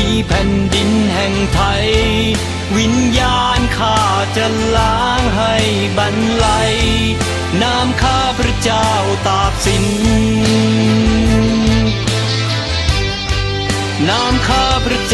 ีแผ่นดินแห่งไทย วิญญาณข้าจะล้างให้บรรลัยนามข้าพระเจ้าตากสินนามข้าพระเจ